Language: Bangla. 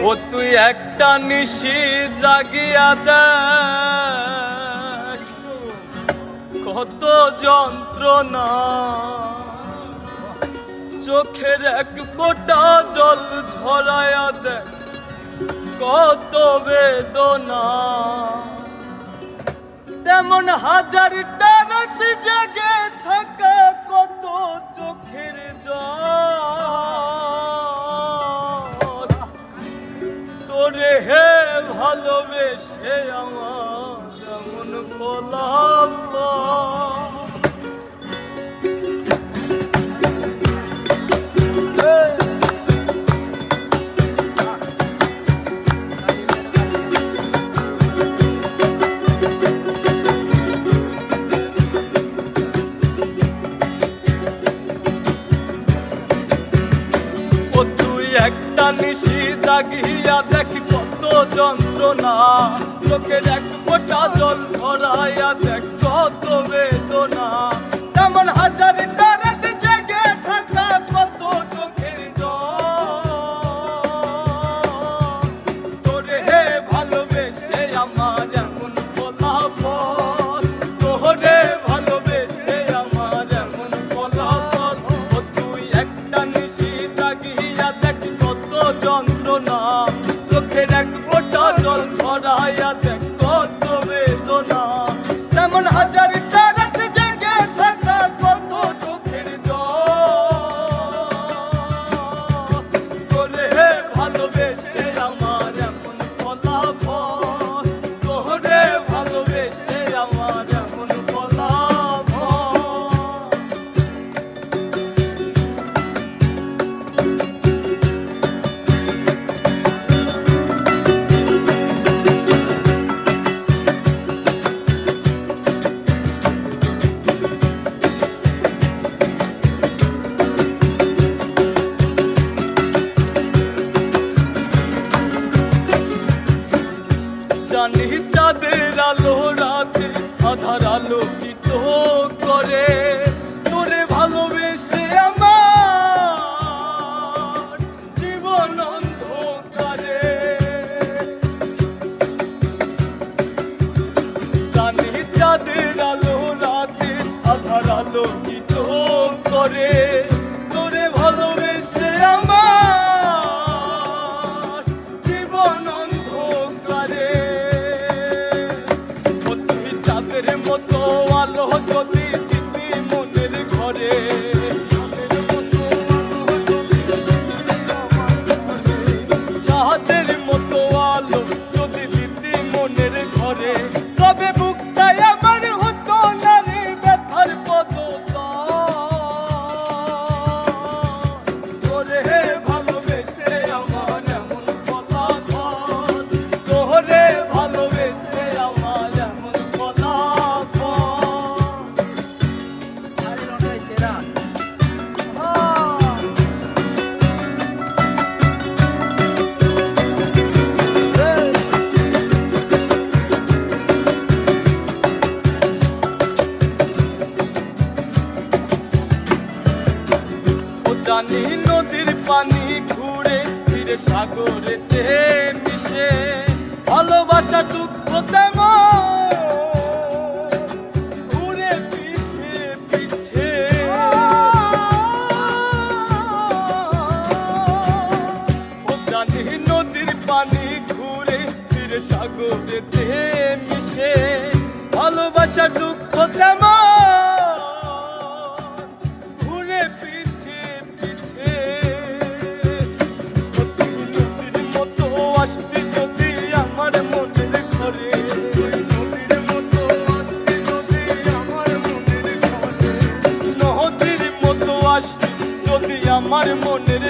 ও তুই একটা নিশি জাগিয়া দেখ। কত যন্ত্রণা। চোখের এক ফোঁটা জল ঝরায়া দেখ। কত বেদনা। তেমন হাজারটা রাত জেগে। তোরে হে ভালোবেসে আমার যেমন ফলাফল। জাগিয়া দেখি কত যন্ত্রণা। চোখের এক ফোটা জল ধরাইয়া দেখ কত বেদনা। তেমন হাজার চোখের এক ফোটা জল ভরাইয়া দেখ কত বেদনা। তেমন হাজার চাঁদের আলো রাতে আধার আলোকিত করে। জানি নদীর পানি ঘুরে ফিরে সাগরেতে মিশে। ভালোবাসা দুঃখ তেমন। ঘুরে পিছে ও নদীর ঘুরে ফিরে মিশে। ভালোবাসা দুঃখ তেমন। আমার মনের